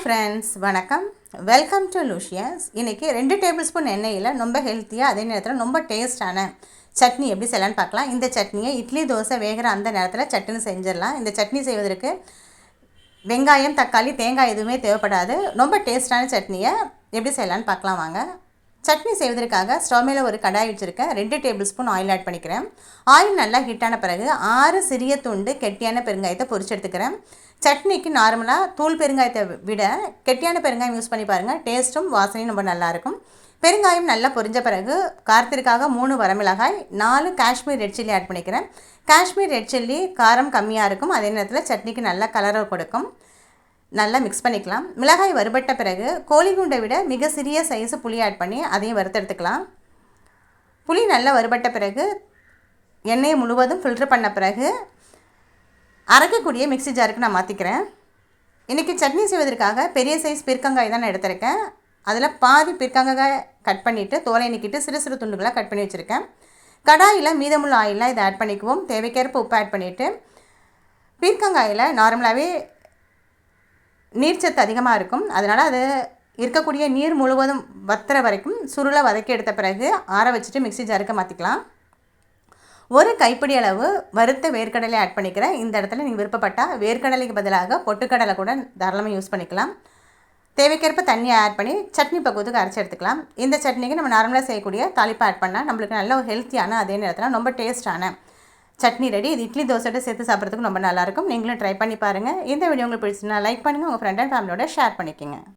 Hi friends வணக்கம். Welcome to luscious இன்றைக்கி ரெண்டு டேபிள் ஸ்பூன் எண்ணெயில் ரொம்ப ஹெல்த்தியாக அதே நேரத்தில் ரொம்ப டேஸ்ட்டான சட்னி எப்படி செய்யலான்னு பார்க்கலாம். இந்த சட்னியை இட்லி தோசை வேகிற அந்த நேரத்தில் சட்னி செஞ்சிடலாம். இந்த சட்னி செய்வதற்கு வெங்காயம் தக்காளி தேங்காய் எதுவுமே தேவைப்படாது. ரொம்ப டேஸ்ட்டான சட்னியை எப்படி செய்யலான்னு பார்க்கலாம் வாங்க. சட்னி செய்வதற்காக ஸ்டவ் மேலே ஒரு கடாய் வச்சுருக்கேன். ரெண்டு டேபிள் ஸ்பூன் ஆயில் ஆட் பண்ணிக்கிறேன். ஆயில் நல்லா ஹீட்டான பிறகு ஆறு சிறிய துண்டு கெட்டியான பெருங்காயத்தை பொரிச்சு எடுத்துக்கிறேன். சட்னிக்கு நார்மலாக தூள் பெருங்காயத்தை விட கெட்டியான பெருங்காயம் யூஸ் பண்ணி பாருங்கள் டேஸ்ட்டும் வாசனையும் ரொம்ப நல்லாயிருக்கும் பெருங்காயம் நல்லா பொரிஞ்ச பிறகு காரத்திற்காக மூணு வரமிளகாய் நாலு காஷ்மீர் ரெட் சில்லி ஆட் பண்ணிக்கிறேன். காஷ்மீர் ரெட் சில்லி காரம் கம்மியாக இருக்கும். அதே நேரத்தில் சட்னிக்கு நல்லா கலரை கொடுக்கும். நல்லா மிக்ஸ் பண்ணிக்கலாம். மிளகாய் வறுபட்ட பிறகு கோழி குண்டை விட மிக சிறிய சைஸு புளி ஆட் பண்ணி அதையும் வறுத்தெடுத்துக்கலாம். புளி நல்லா வறுபட்ட பிறகு எண்ணெயை முழுவதும் ஃபில்ட்ரு பண்ண பிறகு அரைக்கக்கூடிய மிக்ஸி ஜாருக்கு நான் மாற்றிக்கிறேன் இன்றைக்கி சட்னி செய்வதற்காக பெரிய சைஸ் பிற்கங்காய் தான் நான் எடுத்திருக்கேன். அதில் பாதி பிற்கங்காய் கட் பண்ணிவிட்டு தோலை நிக்கிட்டு சிறு சிறு துண்டுகளாக கட் பண்ணி வச்சுருக்கேன். கடாயில் மீதமுள்ள ஆயிலாம் இதை ஆட் பண்ணிக்குவோம். தேவைக்கேற்ப உப்பு ஆட் பண்ணிவிட்டு பீர்க்கங்காயில் நார்மலாகவே நீர்ச்சத்து அதிகமாக இருக்கும். அதனால் அது இருக்கக்கூடிய நீர் முழுவதும் வத்துற வரைக்கும் சுருளை வதக்கி எடுத்த பிறகு ஆற வச்சுட்டு மிக்ஸி ஜாருக்கு மாற்றிக்கலாம் ஒரு கைப்பிடி அளவு வறுத்த வேர்க்கடலை ஆட் பண்ணிக்கிறேன். இந்த இடத்துல நீங்கள் விருப்பப்பட்டால் வேர்க்கடலைக்கு பதிலாக பொட்டுக்கடலை கூட தாராளமாக யூஸ் பண்ணிக்கலாம். தேவைக்கேற்ப தண்ணியை ஆட் பண்ணி சட்னி பக்குவத்துக்கு அரைச்சி எடுத்துக்கலாம். இந்த சட்னிக்கு நம்ம நார்மலாக செய்யக்கூடிய தாளிப்பை ஆட் பண்ணால் நம்மளுக்கு நல்ல ஒரு ஹெல்த்தியான அதே நேரத்தில் ரொம்ப டேஸ்டான சட்னி ரெடி இது இட்லி தோசையோட சேர்த்து சாப்பிட்றதுக்கு ரொம்ப நல்லாயிருக்கும் நீங்களும் ட்ரை பண்ணி பாருங்கள் இந்த வீடியோ உங்களுக்கு பிடிச்சிருந்தா லைக் பண்ணுங்கள் உங்கள் ஃப்ரெண்ட் அண்ட் ஃபேமிலியோட ஷேர் பண்ணிக்கோங்க.